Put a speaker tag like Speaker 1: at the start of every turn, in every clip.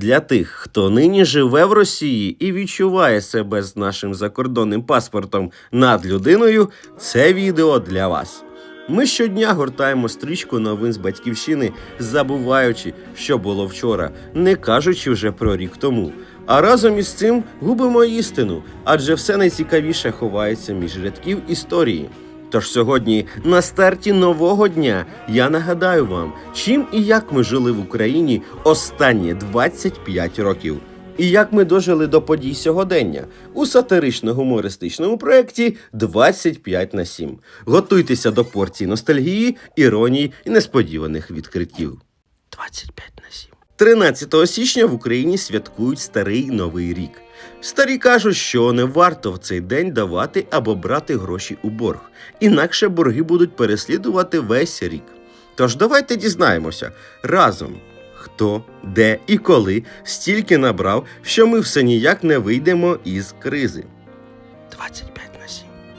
Speaker 1: Для тих, хто нині живе в Росії і відчуває себе з нашим закордонним паспортом над людиною, це відео для вас. Ми щодня гортаємо стрічку новин з батьківщини, забуваючи, що було вчора, не кажучи вже про рік тому. А разом із цим губимо істину, адже все найцікавіше ховається між рядків історії. Тож сьогодні, на старті нового дня, я нагадаю вам, чим і як ми жили в Україні останні 25 років. І як ми дожили до подій сьогодення у сатирично-гумористичному проєкті 25 на 7. Готуйтеся до порції ностальгії, іронії і несподіваних відкриттів. 25 на 7. 13 січня в Україні святкують старий новий рік. Старі кажуть, що не варто в цей день давати або брати гроші у борг, інакше борги будуть переслідувати весь рік. Тож давайте дізнаємося разом, хто, де і коли стільки набрав, що ми все ніяк не вийдемо із кризи. 25 на 7.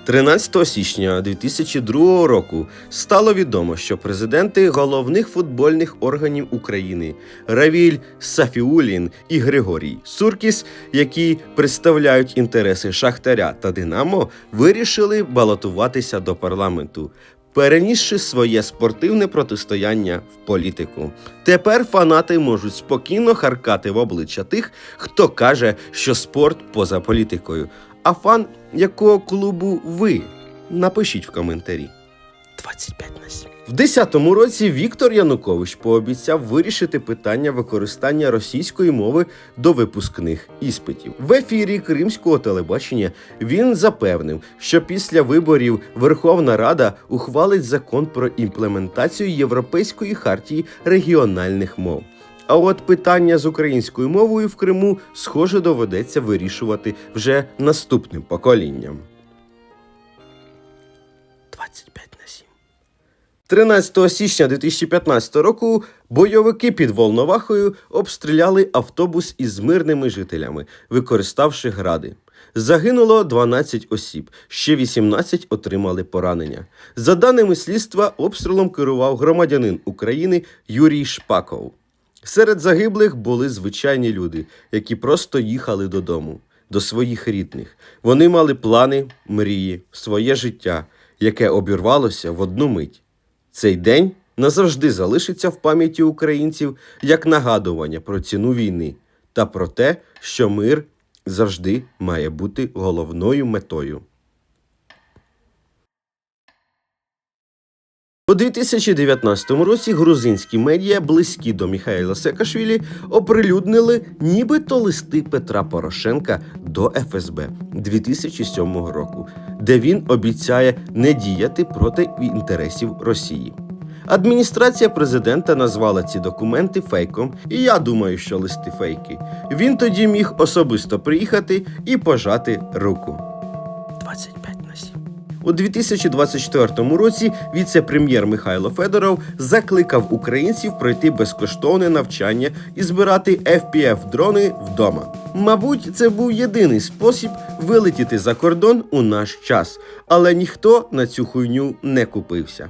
Speaker 1: 13 січня 2002 року стало відомо, що президенти головних футбольних органів України Равіль Сафіулін і Григорій Суркіс, які представляють інтереси Шахтаря та Динамо, вирішили балотуватися до парламенту. Перенісши своє спортивне протистояння в політику, тепер фанати можуть спокійно харкати в обличчя тих, хто каже, що спорт поза політикою. А фан якого клубу ви? Напишіть в коментарі. 25 на 7. В 10-му році Віктор Янукович пообіцяв вирішити питання використання російської мови до випускних іспитів. В ефірі Кримського телебачення він запевнив, що після виборів Верховна Рада ухвалить закон про імплементацію Європейської хартії регіональних мов. А от питання з українською мовою в Криму, схоже, доведеться вирішувати вже наступним поколінням. 25 на 7. 13 січня 2015 року бойовики під Волновахою обстріляли автобус із мирними жителями, використавши гради. Загинуло 12 осіб, ще 18 отримали поранення. За даними слідства, обстрілом керував громадянин України Юрій Шпаков. Серед загиблих були звичайні люди, які просто їхали додому, до своїх рідних. Вони мали плани, мрії, своє життя, яке обірвалося в одну мить. Цей день назавжди залишиться в пам'яті українців як нагадування про ціну війни та про те, що мир завжди має бути головною метою. У 2019 році грузинські медіа, близькі до Міхайла Саакашвілі, оприлюднили нібито листи Петра Порошенка до ФСБ 2007 року, де він обіцяє не діяти проти інтересів Росії. Адміністрація президента назвала ці документи фейком, і я думаю, що листи фейки. Він тоді міг особисто приїхати і пожати руку. 25 на 7. У 2024 році віце-прем'єр Михайло Федоров закликав українців пройти безкоштовне навчання і збирати fpf дрони вдома. Мабуть, це був єдиний спосіб вилетіти за кордон у наш час, але ніхто на цю хуйню не купився.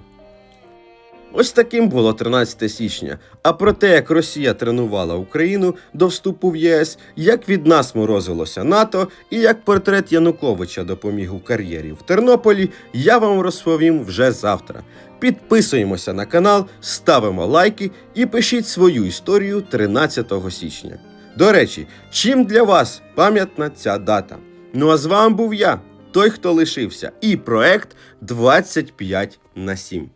Speaker 1: Ось таким було 13 січня. А про те, як Росія тренувала Україну до вступу в ЄС, як від нас морозилося НАТО і як портрет Януковича допоміг у кар'єрі в Тернополі, я вам розповім вже завтра. Підписуємося на канал, ставимо лайки і пишіть свою історію 13 січня. До речі, чим для вас пам'ятна ця дата? Ну а з вами був я, той, хто лишився, і проект 25 на 7.